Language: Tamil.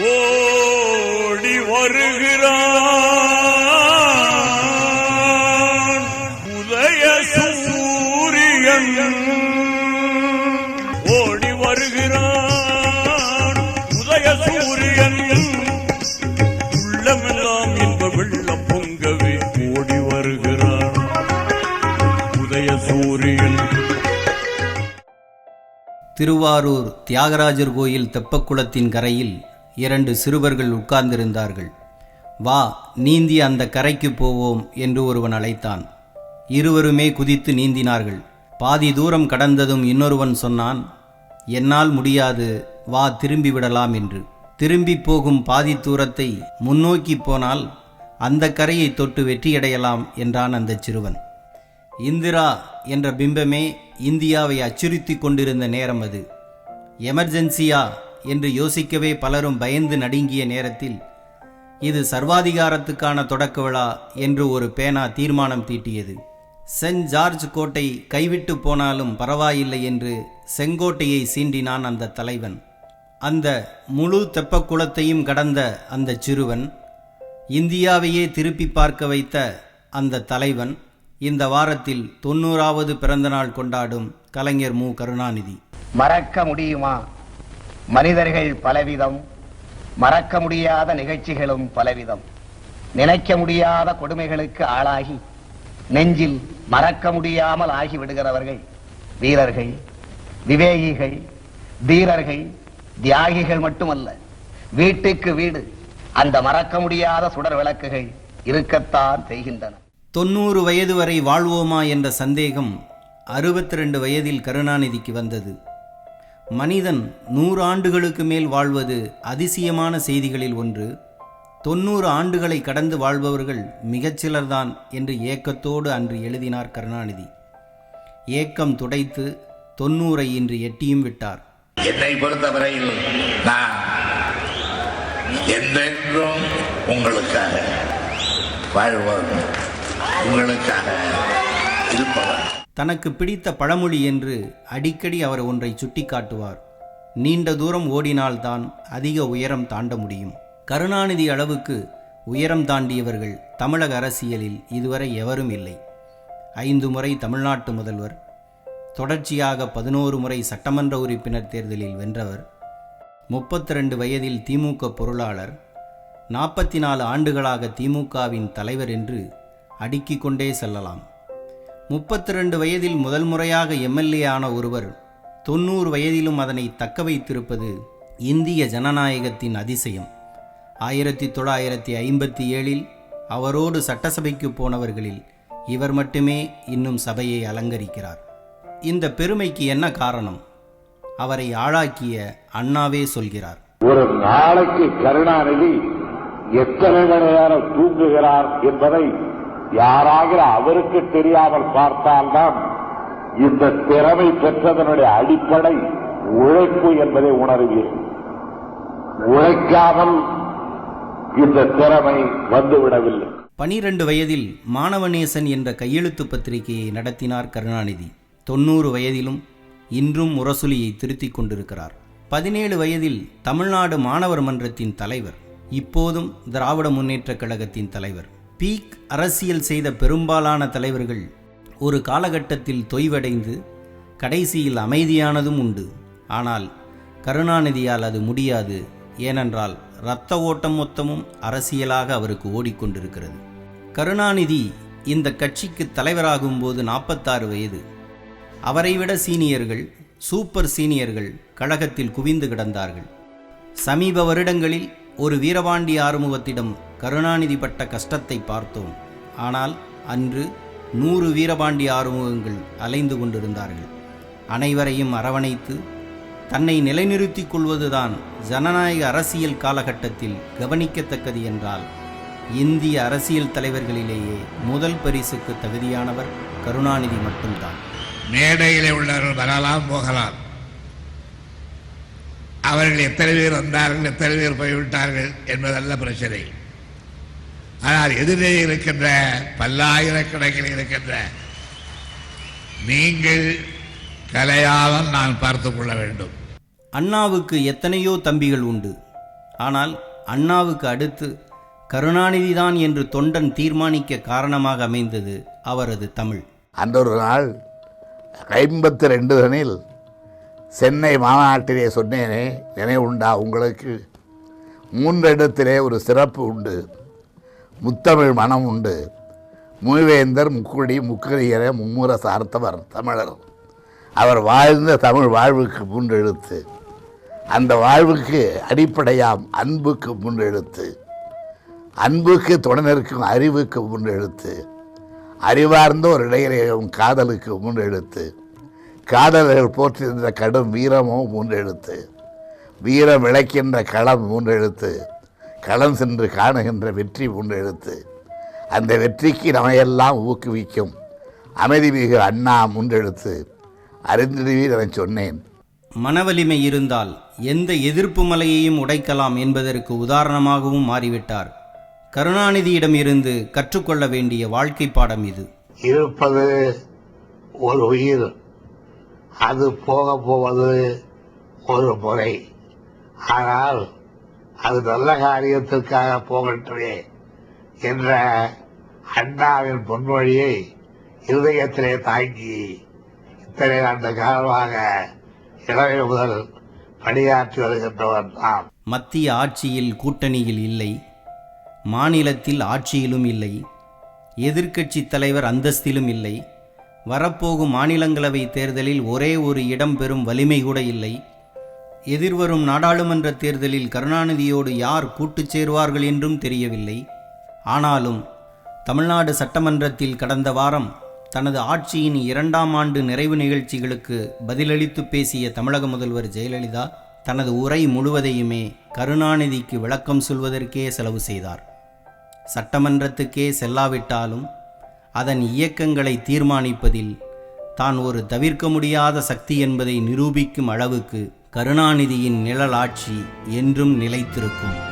ஓடி வருகிறான். உதய சூரியன் ஓடி வருகிறான். உதய சூரியன் உள்ளமெல்லாம் இன்ப வெள்ளம் பொங்கவே ஓடி வருகிறான். உதய சூரியன். திருவாரூர் தியாகராஜர் கோயில் தெப்பக்குளத்தின் கரையில் இரண்டு சிறுவர்கள் உட்கார்ந்திருந்தார்கள். வா நீந்தி அந்த கரைக்கு போவோம் என்று ஒருவன் அழைத்தான். இருவருமே குதித்து நீந்தினார்கள். பாதி தூரம் கடந்ததும் இன்னொருவன் சொன்னான் என்னால் முடியாது வா திரும்பி விடலாம் என்று. திரும்பி போகும் பாதி தூரத்தை முன்னோக்கி போனால் அந்த கரையை தொட்டு வெற்றியடையலாம் என்றான் அந்த சிறுவன். இந்திரா என்ற பிம்பமே இந்தியாவை அச்சுறுத்தி கொண்டிருந்த நேரம் அது. எமர்ஜென்சியா என்று யோசிக்கவே பலரும் பயந்து நடுங்கிய நேரத்தில் இது சர்வாதிகாரத்துக்கான தொடக்க விழா என்று ஒரு பேனா தீர்மானம் தீட்டியது. சென்ட் ஜார்ஜ் கோட்டை கைவிட்டு போனாலும் பரவாயில்லை என்று செங்கோட்டையை சீண்டினான் அந்த தலைவன். அந்த முழு தெப்பக்குளத்தையும் கடந்த அந்த சிறுவன் இந்தியாவையே திருப்பி பார்க்க வைத்த அந்த தலைவன் இந்த வாரத்தில் தொண்ணூறாவது பிறந்தநாள் கொண்டாடும் கலைஞர் மு. கருணாநிதி. மறக்க முடியுமா? மனிதர்கள் பலவிதம் மறக்க முடியாத நிகழ்ச்சிகளும் பலவிதம். நினைக்க முடியாத கொடுமைகளுக்கு ஆளாகி நெஞ்சில் மறக்க முடியாமல் ஆகிவிடுகிறவர்கள் வீரர்கள் விவேகிகள் தீரர்கள் தியாகிகள் மட்டுமல்ல. வீட்டுக்கு வீடு அந்த மறக்க முடியாத சுடர் விளக்குகள் இருக்கத்தான் செய்கின்றன. தொண்ணூறு வயது வரை வாழ்வோமா என்ற சந்தேகம் அறுபத்தி ரெண்டு வயதில் கருணாநிதிக்கு வந்தது. மனிதன் நூறு ஆண்டுகளுக்கு மேல் வாழ்வது அதிசயமான செய்திகளில் ஒன்று. தொண்ணூறு ஆண்டுகளை கடந்து வாழ்பவர்கள் மிகச்சிலர்தான் என்று ஏக்கத்தோடு அன்று எழுதினார் கருணாநிதி. ஏக்கம் துடைத்து தொண்ணூறை இன்று எட்டியும் விட்டார். என்னை பொறுத்தவரையில் நான் என்றென்றும் உங்களுக்காக வாழ்வோம் உங்களுக்காக இருப்பவர் தனக்கு பிடித்த பழமொழி என்று அடிக்கடி அவர் ஒன்றை சுட்டிக்காட்டுவார். நீண்ட தூரம் ஓடினால்தான் அதிக உயரம் தாண்ட முடியும். கருணாநிதி அளவுக்கு உயரம் தாண்டியவர்கள் தமிழக அரசியலில் இதுவரை எவரும் இல்லை. ஐந்து முறை தமிழ்நாட்டு முதல்வர் தொடர்ச்சியாக பதினோரு முறை சட்டமன்ற உறுப்பினர் தேர்தலில் வென்றவர் முப்பத்தி ரெண்டு வயதில் திமுக பொருளாளர் நாற்பத்தி நாலு ஆண்டுகளாக திமுகவின் தலைவர் என்று அடுக்கிக் கொண்டே செல்லலாம். முப்பத்தி ரெண்டு வயதில் முதல் முறையாக எம்எல்ஏ ஆன ஒருவர் தொண்ணூறு வயதிலும் அதனை தக்க வைத்திருப்பது இந்திய ஜனநாயகத்தின் அதிசயம். ஆயிரத்தி தொள்ளாயிரத்தி ஐம்பத்தி ஏழில் அவரோடு சட்டசபைக்கு போனவர்களில் இவர் மட்டுமே இன்னும் சபையை அலங்கரிக்கிறார். இந்த பெருமைக்கு என்ன காரணம்? அவரை ஆளாக்கிய அண்ணாவே சொல்கிறார். ஒரு நாளைக்கு கருணாநிதி எத்தனை மணி நேரம் தூங்குகிறார் என்பதை யாராகிற அவருக்கு தெரியாமல் பார்த்தால்தான் இந்த திறமை பெற்றதனுடைய அடிப்படை உழைப்பு என்பதை உணர்வீர்கள் உழைக்காமல் இந்த திறமை வந்துவிடவில்லை. பனிரெண்டு வயதில் மாணவநேசன் என்ற கையெழுத்து பத்திரிகையை நடத்தினார் கருணாநிதி. தொண்ணூறு வயதிலும் இன்றும் முரசொலியை திருத்திக் கொண்டிருக்கிறார். பதினேழு வயதில் தமிழ்நாடு மாணவர் மன்றத்தின் தலைவர் இப்போதும் திராவிட முன்னேற்றக் கழகத்தின் தலைவர். பீக் அரசியல் செய்த பெரும்பாலான தலைவர்கள் ஒரு காலகட்டத்தில் தொய்வடைந்து கடைசியில் அமைதியானதும் உண்டு. ஆனால் கருணாநிதியால் அது முடியாது. ஏனென்றால் இரத்த ஓட்டம் மொத்தமும் அரசியலாக அவருக்கு ஓடிக்கொண்டிருக்கிறது. கருணாநிதி இந்த கட்சிக்கு தலைவராகும் போது நாற்பத்தாறு வயது. அவரை விட சீனியர்கள் சூப்பர் சீனியர்கள் கழகத்தில் குவிந்து கிடந்தார்கள். சமீப வருடங்களில் ஒரு வீரபாண்டி ஆறுமுகத்திடம் கருணாநிதி பட்ட கஷ்டத்தை பார்த்தோம். ஆனால் அன்று நூறு வீரபாண்டி ஆறுமுகங்கள் அலைந்து கொண்டிருந்தார்கள். அனைவரையும் அரவணைத்து தன்னை நிலைநிறுத்திக் கொள்வதுதான் ஜனநாயக அரசியல் காலகட்டத்தில் கவனிக்கத்தக்கது என்றால் இந்திய அரசியல் தலைவர்களிலேயே முதல் பரிசுக்கு தகுதியானவர் கருணாநிதி மட்டும்தான். மேடையிலே உள்ளவர்கள் வரலாம் போகலாம். அவர்கள் எத்தனை பேர் வந்தார்கள் எத்தனை பேர் போய்விட்டார்கள் என்பதல்ல பிரச்சனை. ஆனால் எதிரே இருக்கின்ற பல்லாயிரக்கணக்கில் இருக்கின்ற நீங்கள் கலையாளம் நான் பார்த்துக் கொள்ள வேண்டும். அண்ணாவுக்கு எத்தனையோ தம்பிகள் உண்டு. ஆனால் அண்ணாவுக்கு அடுத்து கருணாநிதிதான் என்று தொண்டன் தீர்மானிக்க காரணமாக அமைந்தது அவரது தமிழ். அன்றொரு நாள் ஐம்பத்தி ரெண்டு தனில் சென்னை மாநாட்டிலே சொன்னேனே நினைவுண்டா உங்களுக்கு? மூன்றிடத்திலே ஒரு சிறப்பு உண்டு. முத்தமிழ் மனம் உண்டு. மூவேந்தர் முக்குடி முக்கரியர மும்முர சார்த்தவர் தமிழர். அவர் வாழ்ந்த தமிழ் வாழ்வுக்கு முன்னெழுத்து அந்த வாழ்வுக்கு அடிப்படையாம் அன்புக்கு முன்னெழுத்து எழுத்து அன்புக்கு துணை நிற்கும் அறிவுக்கு முன்னெழுத்து அறிவார்ந்த ஒரு இடையிலேயும் காதலுக்கு முன்னெழுத்து எழுத்து காதலர்கள் போற்றிருந்த கடும் வீரமும் முன்னெழுத்து வீரம் விளைக்கின்ற களம் முன்னெழுத்து களம் சென்று காணுகின்ற வெற்றி எழுத்து அந்த வெற்றிக்கு நம்மையெல்லாம் ஊக்குவிக்கும். அமைதி மிகு அண்ணா மூன்றெழுத்து அறிந்திடுவீர் என சொன்னேன். மனவலிமை இருந்தால் எந்த எதிர்ப்பு மலையையும் உடைக்கலாம் என்பதற்கு உதாரணமாகவும் மாறிவிட்டார். கருணாநிதியிடம் இருந்து கற்றுக்கொள்ள வேண்டிய வாழ்க்கை பாடம் இது. இருப்பது ஒரு உயிர். அது போக போவது ஒரு முறை. ஆனால் அது நல்ல காரியத்திற்காக போகட்டுமே என்ற அண்ணாவின் பொன்மொழியை இருதயத்திலே தாங்கி இத்தனை ஆண்டு காலமாக இளவை முதல் பணியாற்றி வருகின்றவர் நாம் மத்திய ஆட்சியில் கூட்டணியில் இல்லை மாநிலத்தில் ஆட்சியிலும் இல்லை எதிர்க்கட்சி தலைவர் அந்தஸ்திலும் இல்லை வரப்போகும் மாநிலங்களவை தேர்தலில் ஒரே ஒரு இடம் பெறும் வலிமை கூட இல்லை. எதிர்வரும் நாடாளுமன்ற தேர்தலில் கருணாநிதியோடு யார் கூட்டுச் சேர்வார்கள் என்றும் தெரியவில்லை. ஆனாலும் தமிழ்நாடு சட்டமன்றத்தில் கடந்த வாரம் தனது ஆட்சியின் இரண்டாம் ஆண்டு நிறைவு நிகழ்ச்சிகளுக்கு பதிலளித்து பேசிய தமிழக முதல்வர் ஜெயலலிதா தனது உரை முழுவதையுமே கருணாநிதிக்கு விளக்கம் சொல்வதற்கே செலவு செய்தார். சட்டமன்றத்துக்கே செல்லாவிட்டாலும் அதன் இயக்கங்களை தீர்மானிப்பதில் தான் ஒரு தவிர்க்க முடியாத சக்தி என்பதை நிரூபிக்கும் அளவுக்கு கருணாநிதியின் நிழலாட்சி என்றும் நிலைத்திருக்கும்.